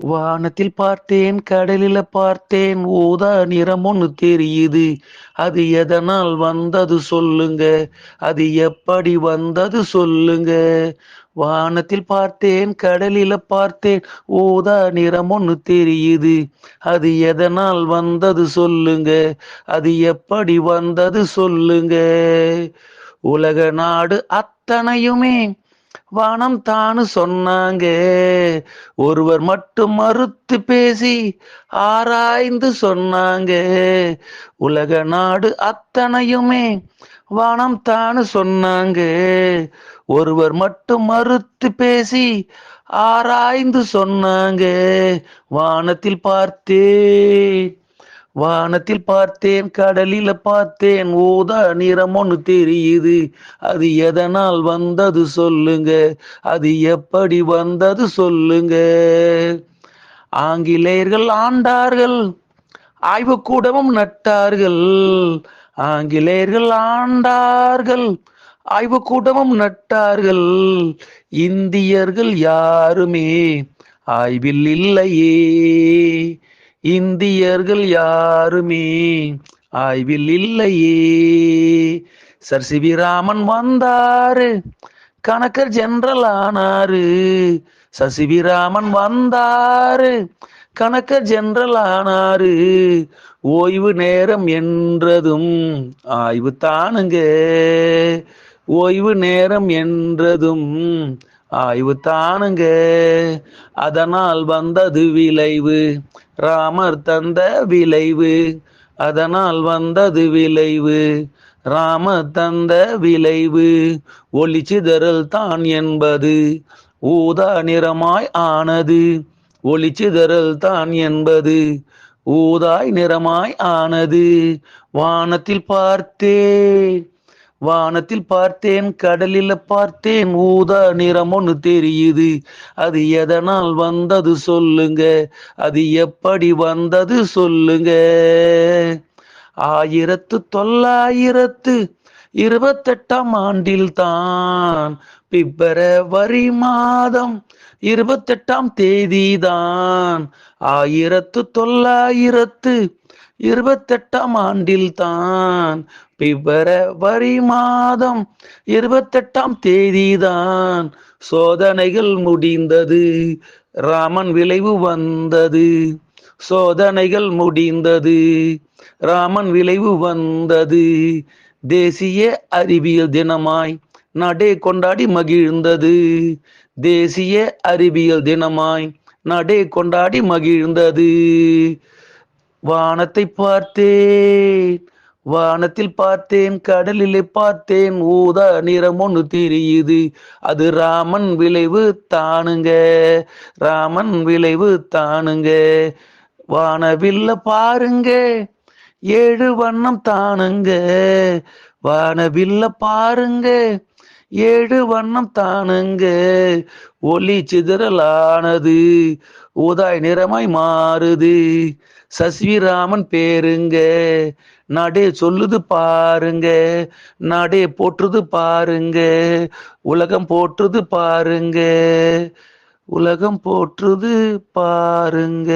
வானத்தில் பார்த்தேன் கடலில பார்த்தேன் ஊதா நிறம் ஒண்ணு தெரியுது. அது எதனால் வந்தது சொல்லுங்க. அது எப்படி வந்தது சொல்லுங்க. வானத்தில் பார்த்தேன் கடலில பார்த்தேன் ஊதா நிறம் ஒண்ணு தெரியுது. அது எதனால் வந்தது சொல்லுங்க. அது எப்படி வந்தது சொல்லுங்க. உலக நாடு அத்தனையுமே வானம் தானு சொன்னாங்க. ஒருவர் மட்டும் மறுத்து பேசி ஆராய்ந்து சொன்னாங்க. உலக நாடு அத்தனையுமே வானம் தானு சொன்னாங்க. ஒருவர் மட்டும் மறுத்து பேசி ஆராய்ந்து சொன்னாங்க. வானத்தில் பார்த்தேன். வானத்தில் பார்த்தேன் கடலில பார்த்தேன் ஊதா நிறம் ஒண்ணு தெரியுது. அது எதனால் வந்தது சொல்லுங்க. அது எப்படி வந்தது சொல்லுங்க. ஆங்கிலேயர்கள் ஆண்டார்கள் ஆய்வுக்கூடமும் நட்டார்கள். ஆங்கிலேயர்கள் ஆண்டார்கள் ஆய்வுக்கூடமும் நட்டார்கள். இந்தியர்கள் யாருமே ஆய்வில் இல்லையே. இந்தியர்கள் யாருமே ஆய்வில் இல்லையே. சர் சிவிராமன் ராமன் வந்தாரு. கணக்கர் ஜெனரல் ஆனாரு. சர் ராமன் வந்தாரு. கணக்கர் ஜெனரல் ஆனாரு. ஓய்வு நேரம் என்றதும் ஆய்வு தானுங்க ஓய்வு நேரம் என்றதும் ஆய்வு தானுங்க அதனால் வந்தது விளைவு. ராமர் தந்த விளைவு. அதனால் வந்தது விளைவு. ராம தந்த விளைவு. ஒளிச்சிதறல் தான் என்பது. ஊதா நிறமாய் ஆனது. ஒளிச்சிதறல் தான் என்பது. ஊதாய் நிறமாய் ஆனது. வானத்தில் பார்த்தே வானத்தில் பார்த்தேன் கடலில் பார்த்தேன் ஊதா நிறம் ஒண்ணு தெரியுது. அது எதனால் வந்தது சொல்லுங்க. அது எப்படி வந்தது சொல்லுங்க. ஆயிரத்து தொள்ளாயிரத்து இருபத்தெட்டாம் ஆண்டில் தான் பிப்ரவரி மாதம் இருபத்தெட்டாம் தேதி தான் ஆயிரத்து தொள்ளாயிரத்து இருபத்தெட்டாம் ஆண்டில் தான் பிப்ரவரி மாதம் இருபத்தெட்டாம் தேதிதான் சோதனைகள் முடிந்தது. ராமன் விளைவு வந்தது. சோதனைகள் முடிந்தது. ராமன் விளைவு வந்தது. தேசிய அறிவியல் தினமாய் நடே கொண்டாடி மகிழ்ந்தது. தேசிய அறிவியல் தினமாய் நடே கொண்டாடி மகிழ்ந்தது. வானத்தை பார்த்தேன் வானத்தில் பார்த்தேன் கடலிலே பார்த்தேன் ஊதா நிறம் ஒன்று தெரியுது. அது ராமன் விளைவு தானுங்க ராமன் விளைவு தானுங்க. வானவில்ல பாருங்க ஏழு வண்ணம் தானுங்க. வானவில்ல பாருங்க ஏழு வண்ணம் தானுங்க. ஒளி சிதறலானது. உதாய் நிறமாய் மாறுது. சசிவிராமன் பேருங்க. நடே சொல்லுது பாருங்க. நடே போற்றுது பாருங்க. உலகம் போற்றுது பாருங்க. உலகம் போற்றுது பாருங்க.